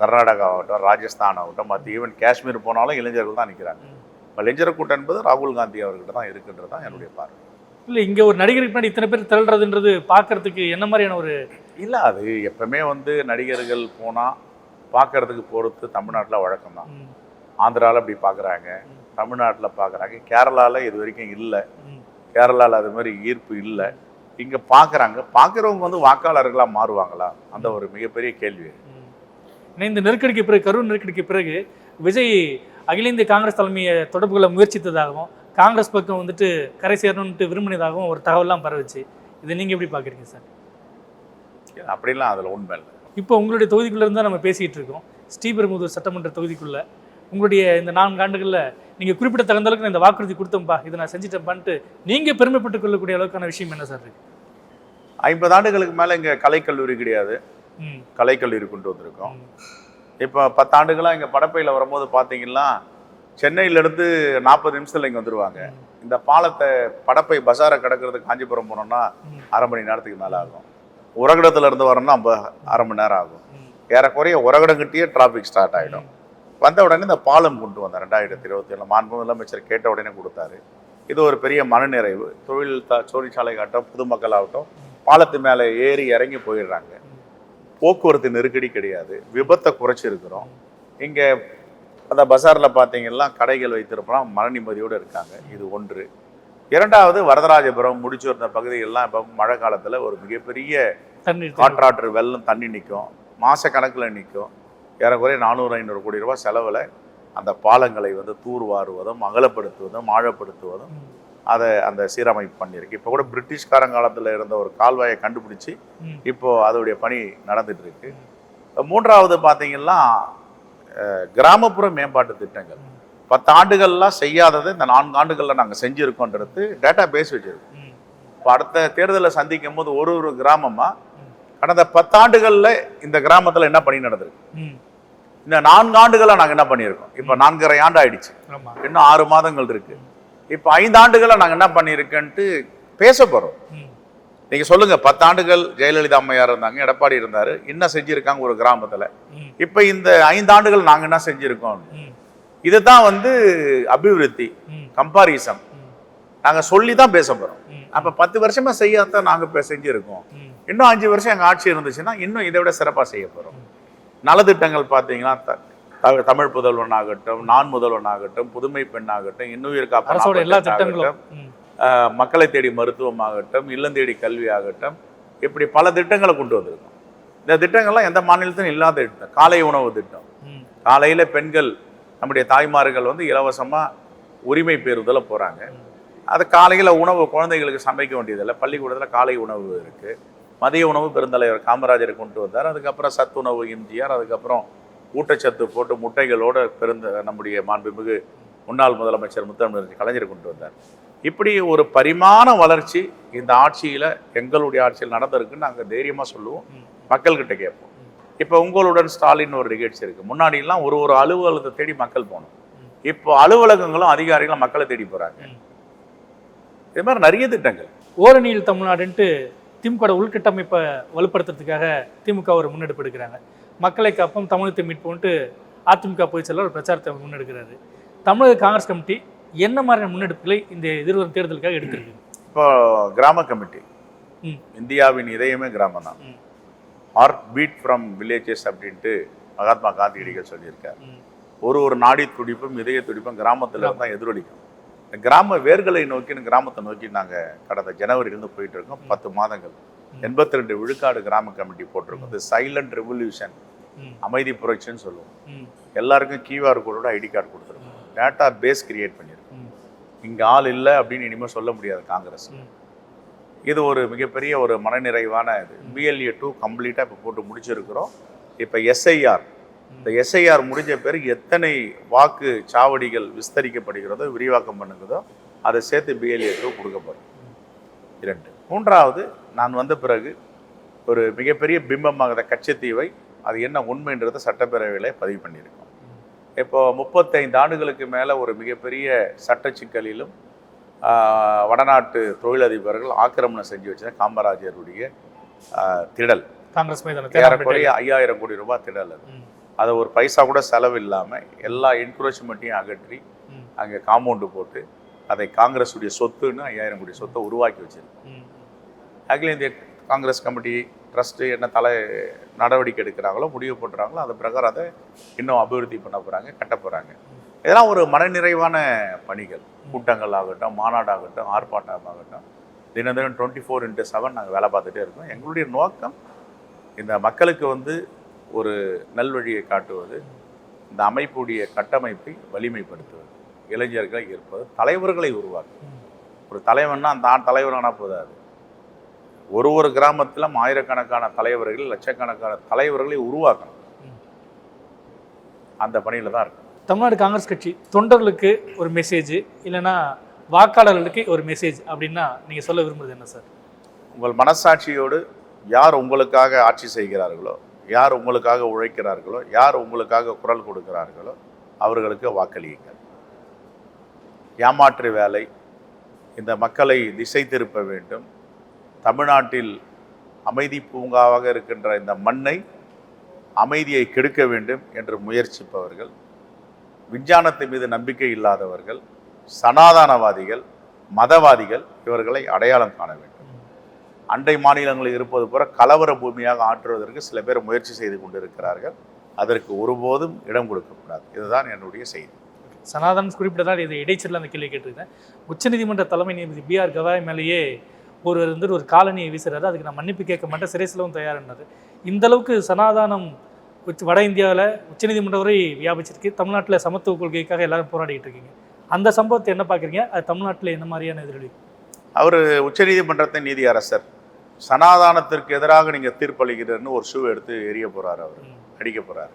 B: கர்நாடகா ஆகட்டும் ராஜஸ்தான் ஆகட்டும் மற்ற ஈவன் காஷ்மீர் போனாலும் இளைஞர்கள் தான் நிற்கிறாங்க. இளைஞர் கூட்டம் என்பது ராகுல் காந்தி அவர்கிட்ட தான் இருக்குன்றது தான் என்னுடைய பார்வை.
A: இல்லை இங்கே ஒரு நடிகருக்கு பின்னாடி இத்தனை பேர் திரள்றதுன்றது பார்க்கறதுக்கு என்ன மாதிரியான ஒரு
B: இல்லை அது எப்பவுமே வந்து நடிகர்கள் போனால் பார்க்கறதுக்கு பொறுத்து தமிழ்நாட்டில் வழக்கம் தான் ஆந்திராவில் அப்படி பார்க்குறாங்க. தமிழ்நாட்டில் பார்க்குறாங்க கேரளாவில் இது வரைக்கும் இல்லை. கேரளாவில் அது மாதிரி ஈர்ப்பு இல்லை. இங்கே பார்க்குறாங்க பார்க்குறவங்க வந்து வாக்காளர்களாக மாறுவாங்களா? அந்த ஒரு மிகப்பெரிய கேள்வி.
A: இந்த நெருக்கடிக்கு பிறகு கரூர் நெருக்கடிக்கு பிறகு விஜய் அகில இந்திய காங்கிரஸ் தலைமையை தொடர்பு கொள்ள முயற்சித்ததாகவும் காங்கிரஸ் பக்கம் வந்துட்டு கரை சேரணும்ட்டு விரும்பினதாகவும் ஒரு தகவல்லாம் பரவுச்சு. இதை நீங்கள் எப்படி பார்க்குறீங்க சார்?
B: அப்படிலாம் அதில் உண்மை இல்லை.
A: இப்போ உங்களுடைய தொகுதிக்குள்ளே இருந்தால் நம்ம பேசிகிட்டு இருக்கோம். ஸ்ரீபெரும்புதூர் சட்டமன்ற தொகுதிக்குள்ள உங்களுடைய இந்த நான்கு ஆண்டுகளில் நீங்கள் குறிப்பிட்ட தகுந்த அளவுக்கு இந்த வாக்குறுதி கொடுத்தோம்ப்பா இதை நான் செஞ்சுட்டேன்ப்பான்ட்டு நீங்கள் பெருமைப்பட்டுக் கொள்ளக்கூடிய அளவுக்கான விஷயம் என்ன சார் இருக்கு?
B: ஐம்பது ஆண்டுகளுக்கு மேலே இங்கே கலைக்கல்லூரி கிடையாது. கலைக்கல்லூரி கொண்டு வந்திருக்கோம். இப்போ பத்தாண்டுகளாக இங்கே படப்பையில் வரும்போது பார்த்தீங்கன்னா சென்னையிலேருந்து நாற்பது நிமிஷத்தில் இங்கே வந்துருவாங்க. இந்த பாலத்தை படப்பை பசாரை கடக்கிறதுக்கு காஞ்சிபுரம் போனோம்னா. அரை மணி நேரத்துக்கு மேலே ஆகும். உரகடத்துல இருந்து வரணும்னா அரை மணி நேரம் ஆகும். ஏறக்குறைய உரகடங்கிட்டே டிராஃபிக் ஸ்டார்ட் ஆகிடும் வந்த உடனே இந்த பாலம் கொண்டு வந்தேன் ரெண்டாயிரத்தி இருபத்தி ஏழு மாண்பு முதலமைச்சர் கேட்ட உடனே கொடுத்தாரு. இது ஒரு பெரிய மனநிறைவு. தொழில் த தொழிற்சாலை ஆகட்டும் பொதுமக்கள் ஆகட்டும் பாலத்து மேலே ஏறி இறங்கி போயிடுறாங்க. போக்குவரத்து நெருக்கடி கிடையாது. விபத்தை குறைச்சிருக்கிறோம். இங்கே அந்த பஜாரில் பார்த்தீங்கன்னா கடைகள் வைத்திருப்போம் மன நிம்மதியோடு இருக்காங்க. இது ஒன்று. இரண்டாவது வரதராஜபுரம் முடிச்சு வந்த பகுதிகள்லாம் இப்போ மழை காலத்தில் ஒரு மிகப்பெரிய
A: தேவை.
B: கான்ட்ராக்டர் வெள்ளம் தண்ணி நிற்கும் மாத கணக்கில் நிற்கும் ஏறக்குறைய நானூறு ஐநூறு கோடி ரூபாய் செலவில் அந்த பாலங்களை வந்து தூர்வாருவதும் அகலப்படுத்துவதும் ஆழப்படுத்துவதும். அதை அந்த சீரமைப்பு பண்ணியிருக்கு இப்போ கூட பிரிட்டிஷ்காரங்காலத்தில் இருந்த ஒரு கால்வாயை கண்டுபிடிச்சி
A: ம்.
B: இப்போ அதோடைய பணி நடந்துட்டு இருக்கு மூன்றாவது பார்த்தீங்கன்னா கிராமப்புற மேம்பாட்டு திட்டங்கள். பத்து ஆண்டுகள்லாம் செய்யாததை இந்த நான்கு ஆண்டுகளில் நாங்கள் செஞ்சுருக்கோன்றது டேட்டா பேஸ் வச்சிருக்கோம். இப்போ அடுத்த தேர்தலை சந்திக்கும் போது ஒரு ஒரு கிராமமா கடந்த பத்தாண்டுகளில் இந்த கிராமத்தில் என்ன பணி நடந்திருக்கு. இந்த நான்கு ஆண்டுகளா நாங்கள் என்ன பண்ணியிருக்கோம் இப்போ நான்கரை ஆண்டு ஆயிடுச்சு இன்னும் ஆறு மாதங்கள் இருக்கு இப்போ ஐந்து ஆண்டுகளா நாங்கள் என்ன பண்ணியிருக்கேன்ட்டு பேச போகிறோம்
A: ம்.
B: நீங்க சொல்லுங்க பத்தாண்டுகள் ஜெயலலிதா அம்மையார் இருந்தாங்க எடப்பாடி இருந்தாரு என்ன செஞ்சிருக்காங்க ஒரு கிராமத்துல. இப்போ இந்த ஐந்து ஆண்டுகள் நாங்க என்ன செஞ்சிருக்கோம். இதுதான் வந்து அபிவிருத்தி. கம்பாரிசம்
A: ம்.
B: நாங்க சொல்லி தான் பேச போறோம்
A: ம்.
B: அப்ப பத்து வருஷமா செய்யாதான் நாங்க இப்ப செஞ்சிருக்கோம். இன்னும் அஞ்சு வருஷம் எங்க ஆட்சி இருந்துச்சுன்னா இன்னும் இதை விட சிறப்பா செய்ய போறோம். நலத்திட்டங்கள் பார்த்தீங்கன்னா தமிழ் புதல்வன் ஆகட்டும் நான் முதல்வன் ஆகட்டும் புதுமை பெண் ஆகட்டும் இன்னுயிர் காப்பா
A: அரசோட எல்லா திட்டங்களும்.
B: மக்களை தேடி மருத்துவம் ஆகட்டும் இல்லம் தேடி கல்வி ஆகட்டும் இப்படி பல திட்டங்களை கொண்டு வந்திருக்கோம். இந்த திட்டங்கள்லாம் எந்த மாநிலத்திலும் இல்லாத திட்டம். காலை உணவு திட்டம். காலையில பெண்கள் நம்முடைய தாய்மார்கள் வந்து இலவசமா உரிமை பெறுதல போறாங்க. அது காலையில் உணவு குழந்தைகளுக்கு சமைக்க வேண்டியதில்லை. பள்ளிக்கூடத்தில் காலை உணவு இருக்கு. மதிய உணவு பெருந்தலைவர் காமராஜர் கொண்டு வந்தார். அதுக்கப்புறம் சத்துணவு எம்ஜிஆர் அதுக்கப்புறம் ஊட்டச்சத்து போட்டு முட்டைகளோட பெருந்த நம்முடைய மாண்புமிகு முன்னாள் முதலமைச்சர் முத்தமிழர் கலைஞர் கொண்டு வந்தார். இப்படி ஒரு பரிமாண வளர்ச்சி இந்த ஆட்சியில் எங்களுடைய ஆட்சியில் நடந்திருக்குன்னு நாங்கள் தைரியமாக சொல்லுவோம். மக்கள்கிட்ட கேட்போம். இப்போ உங்களுடன் ஸ்டாலின் ஒரு நிகழ்ச்சி இருக்கு. முன்னாடிலாம் ஒரு ஒரு அலுவலகத்தை தேடி மக்கள் போகணும் இப்போ அலுவலகங்களும் அதிகாரிகளும் மக்களை தேடி போறாங்க. இது மாதிரி நிறைய திட்டங்கள்.
A: ஓரணியில் தமிழ்நாடுன்ட்டு திமுக உள்கட்டமைப்பை வலுப்படுத்துறதுக்காக திமுக ஒரு முன்னெடுப்பு எடுக்கிறாங்க மக்களை காப்போம் தமிழகத்தை மீட்போம்ட்டு அதிமுக பொதுச் செயலர் ஒரு பிரச்சாரத்தை முன்னெடுக்கிறாரு. தமிழக காங்கிரஸ் கமிட்டி என்ன மாதிரியான முன்னெடுப்புகளை இந்த எதிர்வரும் தேர்தலுக்காக எடுத்திருக்கு?
B: இப்போ கிராம கமிட்டி. இந்தியாவின் இதயமே கிராமம் தான். ஹார்ட் பீட் ஃப்ரம் வில்லேஜஸ் அப்படின்ட்டு மகாத்மா காந்தியடிகள் சொல்லியிருக்கார். ஒரு ஒரு நாடி துடிப்பும் இதய துடிப்பும் கிராமத்துல தான் எதிரொலிக்கும். இந்த கிராம வேர்களை நோக்கி கிராமத்தை நோக்கி நாங்க கடந்த ஜனவரியிலிருந்து போயிட்டு இருக்கோம் பத்து மாதங்கள். எண்பத்தி ரெண்டு விழுக்காடு கிராம கமிட்டி போட்டிருக்கோம். இது சைலண்ட் ரெவல்யூஷன். அமைதி புரட்சின்னு சொல்லுவோம். எல்லாருக்கும் கியூஆர் கோடோட ஐடி கார்டு கொடுத்துருக்கோம். டேட்டா பேஸ் கிரியேட் பண்ணியிருக்கோம். இங்க ஆள் இல்லை அப்படின்னு இனிமேல் சொல்ல முடியாது காங்கிரஸ். இது ஒரு மிகப்பெரிய ஒரு மனநிறைவான இது. பிஎல்ஏ டூ கம்ப்ளீட்டாக இப்போ போட்டு முடிச்சிருக்கிறோம். இப்போ எஸ்ஐஆர் இந்த எஸ்ஐஆர் முடிஞ்ச பிறகு எத்தனை வாக்கு சாவடிகள் விஸ்தரிக்கப்படுகிறதோ விரிவாக்கம் பண்ணுகிறதோ அதை சேர்த்து பிஎல்ஏ டூ கொடுக்க போகிறோம் இரண்டு. மூன்றாவது நான் வந்த பிறகு ஒரு மிகப்பெரிய பிம்பமாகிற கச்சத்தீவை அது என்ன உண்மைன்றதை சட்டப்பேரவையில் பதிவு பண்ணியிருக்கோம். இப்போ முப்பத்தைந்து ஆண்டுகளுக்கு மேலே ஒரு மிகப்பெரிய சட்ட சிக்கலிலும் வடநாட்டு தொழிலதிபர்கள் ஆக்கிரமணம் செஞ்சு வச்ச காமராஜருடைய திடல்.
A: காங்கிரஸ் மீதான
B: ஐயாயிரம் கோடி ரூபாய் திடல் அது. அதை ஒரு பைசா கூட செலவு இல்லாமல் எல்லா என்க்ரோச்மெண்ட்டையும் அகற்றி. அங்கே காம்பவுண்டு போட்டு அதை காங்கிரஸுடைய சொத்துன்னு ஐயாயிரம் கோடி சொத்தை உருவாக்கி வச்சிருக்கு. அகில இந்திய காங்கிரஸ் கமிட்டி ட்ரஸ்ட்டு என்ன தலை நடவடிக்கை எடுக்கிறாங்களோ முடிவு பண்ணுறாங்களோ அது பிரகாரம் அதை இன்னும் அபிவிருத்தி பண்ண போகிறாங்க கட்ட போகிறாங்க இதெல்லாம் ஒரு மனநிறைவான பணிகள். கூட்டங்கள் ஆகட்டும் மாநாடாகட்டும் ஆர்ப்பாட்டம் ஆகட்டும் தினம் தினம் டுவெண்ட்டி ஃபோர் இன்ட்டு செவன் நாங்கள் வேலை பார்த்துட்டே இருக்கோம். எங்களுடைய நோக்கம் இந்த மக்களுக்கு வந்து ஒரு நல்வழியை காட்டுவது இந்த அமைப்புடைய கட்டமைப்பை வலிமைப்படுத்துவது இளைஞர்களை ஈர்ப்பது தலைவர்களை உருவாக்குவது
A: ம்.
B: ஒரு தலைவன்னா தான் தலைவரானா போதாது ஒரு ஒரு கிராமத்திலும் ஆயிரக்கணக்கான தலைவர்கள் லட்சக்கணக்கான தலைவர்களை உருவாக்கணும். அந்த பணியில தான் இருக்கு
A: தமிழ்நாடு காங்கிரஸ் கட்சி தொண்டர்களுக்கு ஒரு மெசேஜ் இல்லைன்னா வாக்காளர்களுக்கு ஒரு மெசேஜ் அப்படின்னா நீங்கள் சொல்ல விரும்புறது என்ன சார்
B: உங்கள் மனசாட்சியோடு யார் உங்களுக்காக ஆட்சி செய்கிறார்களோ யார் உங்களுக்காக உழைக்கிறார்களோ யார் உங்களுக்காக குரல் கொடுக்கிறார்களோ அவர்களுக்கு வாக்களியுங்கள். ஏமாற்று வேலை இந்த மக்களை திசை திருப்ப வேண்டும். தமிழ்நாட்டில் அமைதி பூங்காவாக இருக்கின்ற இந்த மண்ணை அமைதியை கெடுக்க வேண்டும் என்று முயற்சிப்பவர்கள் விஞ்ஞானத்தின் மீது நம்பிக்கை இல்லாதவர்கள் சனாதானவாதிகள் மதவாதிகள் இவர்களை அடையாளம் காண வேண்டும். அண்டை மாநிலங்களில் இருப்பது போல கலவர பூமியாக ஆற்றுவதற்கு சில பேர் முயற்சி செய்து கொண்டிருக்கிறார்கள். அதற்கு ஒருபோதும் இடம் கொடுக்கக்கூடாது. இதுதான் என்னுடைய செய்தி.
A: சனாதன் குறிப்பிட்டதால் இது இடைச்சலில் அந்த கேள்வி கேட்டிருந்தேன் உச்சநீதிமன்ற தலைமை நீதிபதி பிஆர் கவாய் மேலேயே ஒருவர் வந்துட்டு ஒரு காலனியை வீசுறாரு. அதுக்கு நான் மன்னிப்பு கேட்க மாட்டேன். சிறை செலவும் தயார்னாரு இந்த அளவுக்கு சனாதானம் வட இந்தியாவில் உச்சநீதிமன்றம் வரை வியாபிச்சிருக்கு. தமிழ்நாட்டில் சமத்துவ கொள்கைக்காக எல்லாரும் போராடிட்டு இருக்கீங்க. அந்த சம்பவத்தை என்ன பார்க்குறீங்க? அது தமிழ்நாட்டில் என்ன மாதிரியான எதிரொலி?
B: அவர் உச்சநீதிமன்றத்தின் நீதி அரசர் சனாதானத்திற்கு எதிராக நீங்கள் தீர்ப்பளிக்கிறன்னு ஒரு ஷூ எடுத்து எரிய போறாரு அவர் அடிக்க போறாரு.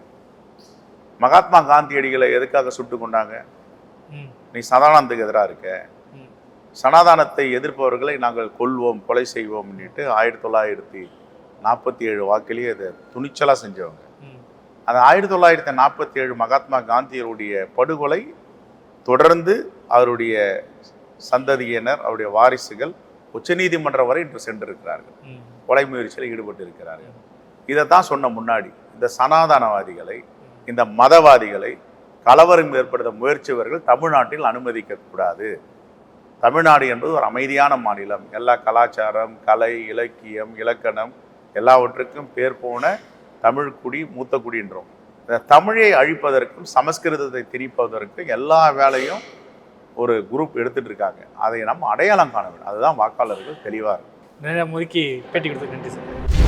B: மகாத்மா காந்தியடிகளை எதுக்காக சுட்டு கொண்டாங்க? நீ சனாதானத்துக்கு எதிராக இருக்க? சனாதானத்தை எதிர்ப்பவர்களை நாங்கள் கொல்வோம் கொலை செய்வோம்னுட்டு ஆயிரத்தி தொள்ளாயிரத்தி நாற்பத்தி ஏழு வாக்கிலேயே அதை துணிச்சலாக செஞ்சவங்க. அந்த ஆயிரத்தி தொள்ளாயிரத்தி நாற்பத்தி ஏழு மகாத்மா காந்தியருடைய படுகொலை தொடர்ந்து அவருடைய சந்ததியினர் அவருடைய வாரிசுகள் உச்சநீதிமன்றம் வரை இன்று சென்றிருக்கிறார்கள். கொலை முயற்சியில் ஈடுபட்டு இருக்கிறார்கள் இதை தான் சொன்ன முன்னாடி இந்த சனாதனவாதிகளை இந்த மதவாதிகளை கலவரம் ஏற்படுத்த முயற்சியவர்கள் தமிழ்நாட்டில் அனுமதிக்க கூடாது. தமிழ்நாடு என்பது ஒரு அமைதியான மாநிலம். எல்லா கலாச்சாரம் கலை இலக்கியம் இலக்கணம் எல்லாவற்றுக்கும் பேர் போன தமிழ் குடி மூத்த குடின்றோம். இந்த தமிழை அழிப்பதற்கும் சமஸ்கிருதத்தை திணிப்பதற்கும் எல்லா வேலையும் ஒரு குரூப் எடுத்துட்டு இருக்காங்க அதை நம்ம அடையாளம் காண வேண்டும். அதுதான் வாக்காளர்கள் தெளிவாக இருக்கும்
A: நிறைய முதுக்கி பேட்டி கொடுத்து நன்றி சார்.